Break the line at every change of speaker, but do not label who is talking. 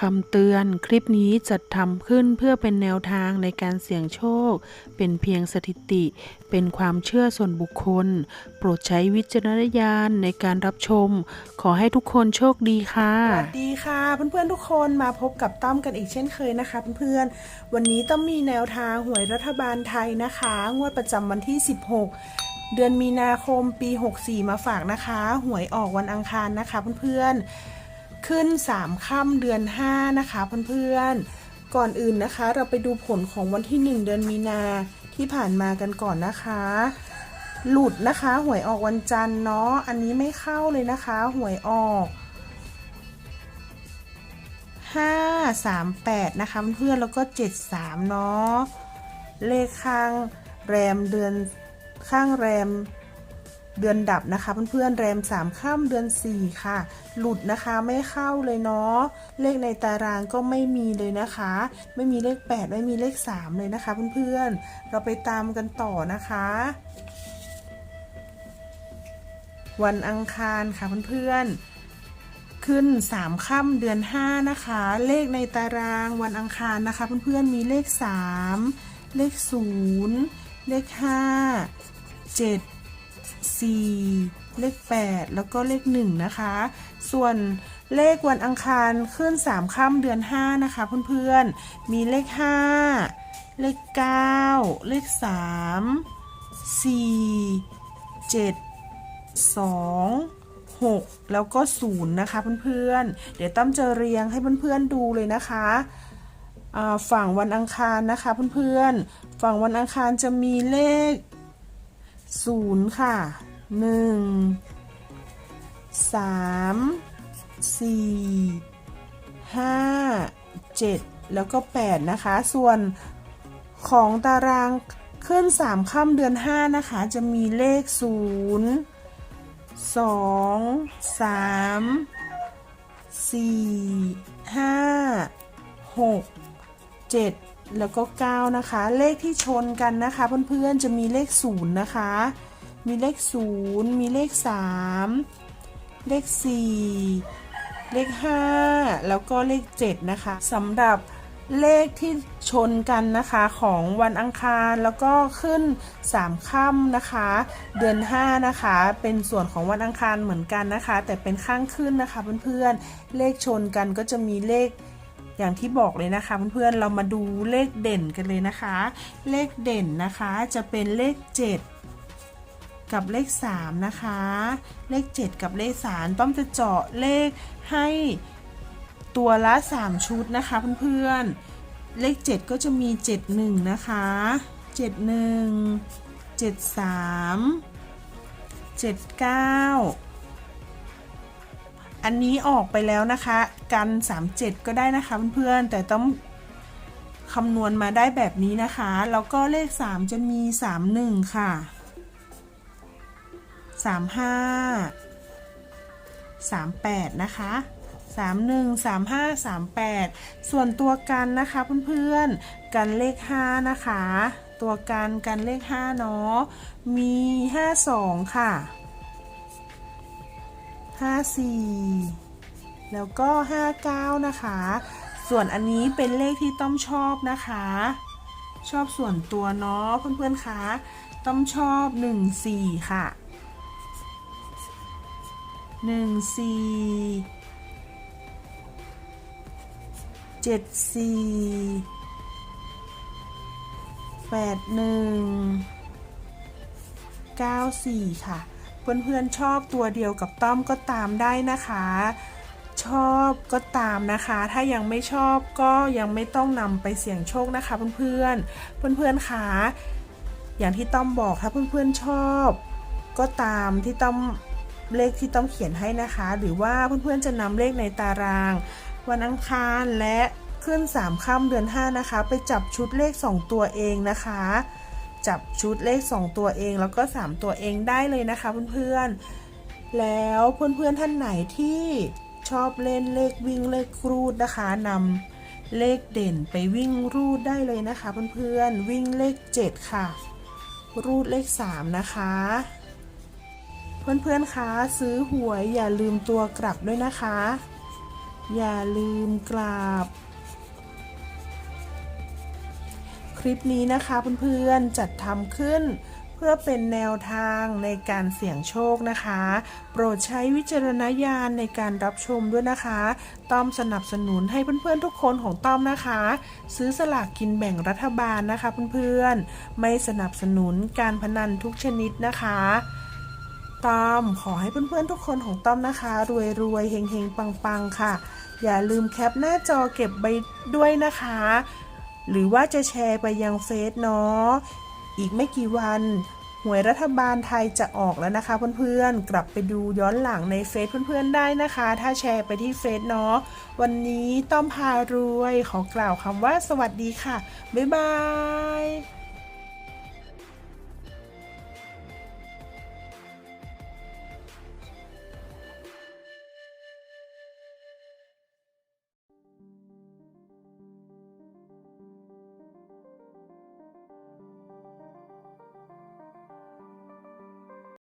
คำเตือนคลิปนี้จัดทำขึ้นเพื่อเป็นแนวทางในการเสี่ยงโชค เป็นเพียงสถิติ เป็นความเชื่อส่วนบุคคล โปรดใช้วิจารณญาณในการรับชม ขอให้ทุกคนโชคดีค่ะ
สวัสดีค่ะ เพื่อนๆทุกคนมาพบกับต้อมกันอีกเช่นเคยนะคะเพื่อนๆวันนี้ต้อมมีแนวทางหวยรัฐบาลไทยนะคะ งวดประจำวันที่ 16เดือนมีนาคมปี 64 มาฝากนะคะ หวยออกวันอังคารนะคะเพื่อนๆ ขึ้น 3ค่ำเดือน 5 นะคะเพื่อนๆ ก่อนอื่นนะคะ เราไปดูผลของวันที่ 1 เดือนมีนาที่ผ่านมากันก่อนนะคะ หลุดนะคะหวยออกวันจันทร์เนาะอันนี้ไม่เข้าเลยนะคะ หวยออกห้าสามแปดนะคะเพื่อนแล้วก็เจ็ดสามเนาะเลขข้างแรมเดือนข้างแรม เดือนดับนะคะเพื่อนๆแรมสามข้ามเดือนสี่ค่ะ หลุดนะคะไม่เข้าเลยเนาะเลขในตารางก็ไม่มีเลยนะคะ ไม่มีเลขแปดไม่มีเลขสามเลยนะคะเพื่อนๆ เราไปตามกันต่อนะคะ วันอังคารค่ะเพื่อนๆขึ้น 3 ค่ำเดือน 5 นะคะ เลขในตารางวันอังคารนะคะ เพื่อนๆมีเลข 3 เลข 0 เลข 5 7 4 เลข 8 แล้วก็เลข 1 นะคะ ส่วนเลขวันอังคารขึ้น 3ค่ำเดือน 5 นะคะเพื่อนๆ มีเลข 5 เลข 9 เลข 3 4 7สองหกแล้วก็ศูนย์นะคะเพื่อนๆ เดี๋ยวตั้มจะเรียงให้เพื่อนๆดูเลยนะคะฝั่งวันอังคารนะคะเพื่อนๆ ฝั่งวันอังคารจะมีเลข ศูนย์ค่ะหนึ่งสามสี่ห้าเจ็ดแล้วก็แปดนะคะ ส่วนของตารางขึ้น3ค่ำเดือน5นะคะ จะมีเลข0สองสามสี่ห้าหกเจ็ด แล้วก็เก้านะคะ เลขที่ชนกันนะคะ เพื่อนๆจะมีเลขศูนย์นะคะ มีเลขศูนย์มีเลขสามเลขสี่เลขห้าแล้วก็เลขเจ็ดนะคะสำหรับเลขที่ชนกันนะคะของวันอังคารแล้วก็ขึ้น3ค่ำนะคะ เดือน 5 นะคะ เป็นส่วนของวันอังคารเหมือนกันนะคะ แต่เป็นข้างขึ้นนะคะเพื่อนๆเลขชนกันก็จะมีเลข อย่างที่บอกเลยนะคะเพื่อนๆเรามาดูเลขเด่นกันเลยนะคะ เลขเด่นนะคะจะเป็นเลข 7กับเลข 3 นะคะ เลข 7 กับเลข3ต้อมจะเจาะเลขให้ตัวละ 3 ชุดนะคะเพื่อนๆ เลข 7 ก็จะมี 71 นะคะ 71 73 79 อันนี้ออกไปแล้วนะคะกัน 37 ก็ได้นะคะเพื่อนๆแต่ต้องคำนวณมาได้แบบนี้นะคะ แล้วก็เลข 3 จะมี 31 ค่ะ 35 38 นะคะ 31 35 38 ส่วนตัวกันนะคะเพื่อนๆ กันเลข 5 นะคะ ตัวกันกันเลข 5 เนาะ มี 52 ค่ะ 54 แล้วก็ 59 นะคะ ส่วนอันนี้เป็นเลขที่ต้อมชอบนะคะ ชอบส่วนตัวเนาะเพื่อนๆคะต้อมชอบ 14 ค่ะ 14เจ็ดสี่แปดหนึ่งเก้าสี่ค่ะ เพื่อนๆชอบตัวเดียวกับต้อมก็ตามได้นะคะ ชอบก็ตามนะคะ ถ้ายังไม่ชอบก็ยังไม่ต้องนำไปเสี่ยงโชคนะคะเพื่อนๆเพื่อนๆคะอย่างที่ต้อมบอกถ้าเพื่อนๆชอบ ก็ตามที่ต้อมเลขที่ต้อมเขียนให้นะคะ หรือว่าเพื่อนๆจะนำเลขในตาราง วันอังคารและขึ้น 3 ค่ำเดือน 5 นะคะ ไปจับชุดเลข 2 ตัวเองนะคะ จับชุดเลข 2 ตัวเอง แล้วก็ 3 ตัวเองได้เลยนะคะเพื่อนๆ แล้วเพื่อนๆท่านไหนที่ชอบเล่นเลขวิ่งเลขรูดนะคะนำเลขเด่นไปวิ่งรูดได้เลยนะคะเพื่อนๆวิ่งเลข 7 ค่ะ รูดเลข 3 นะคะเพื่อนๆ คะ ซื้อหวยอย่าลืมตัวกลับด้วยนะคะ อย่าลืมกราบ ลิปนี้นะคะเพื่อนๆจัดทำขึ้น เพื่อเป็นแนวทางในการเสี่ยงโชคนะคะ โปรดใช้วิจารณญาณในการรับชมด้วยนะคะ ต้อมสนับสนุนให้เพื่อนๆทุกคนของต้อมนะคะ ซื้อสลากกินแบ่งรัฐบาลนะคะเพื่อนๆ ไม่สนับสนุนการพนันทุกชนิดนะคะต้อมขอให้เพื่อนๆทุกคนของต้อมนะคะ รวยๆเฮงๆปังๆค่ะ อย่าลืมแคปหน้าจอเก็บไว้ด้วยนะคะ หรือว่าจะแชร์ไปยังเฟซเนาะอีกไม่กี่วันหวยรัฐบาลไทยจะออกแล้วนะคะเพื่อนๆ กลับไปดูย้อนหลังในเฟซเพื่อนๆได้นะคะ ถ้าแชร์ไปที่เฟซเนาะ วันนี้ต้อมพารวยขอกล่าวคำว่าสวัสดีค่ะ บ๊ายบาย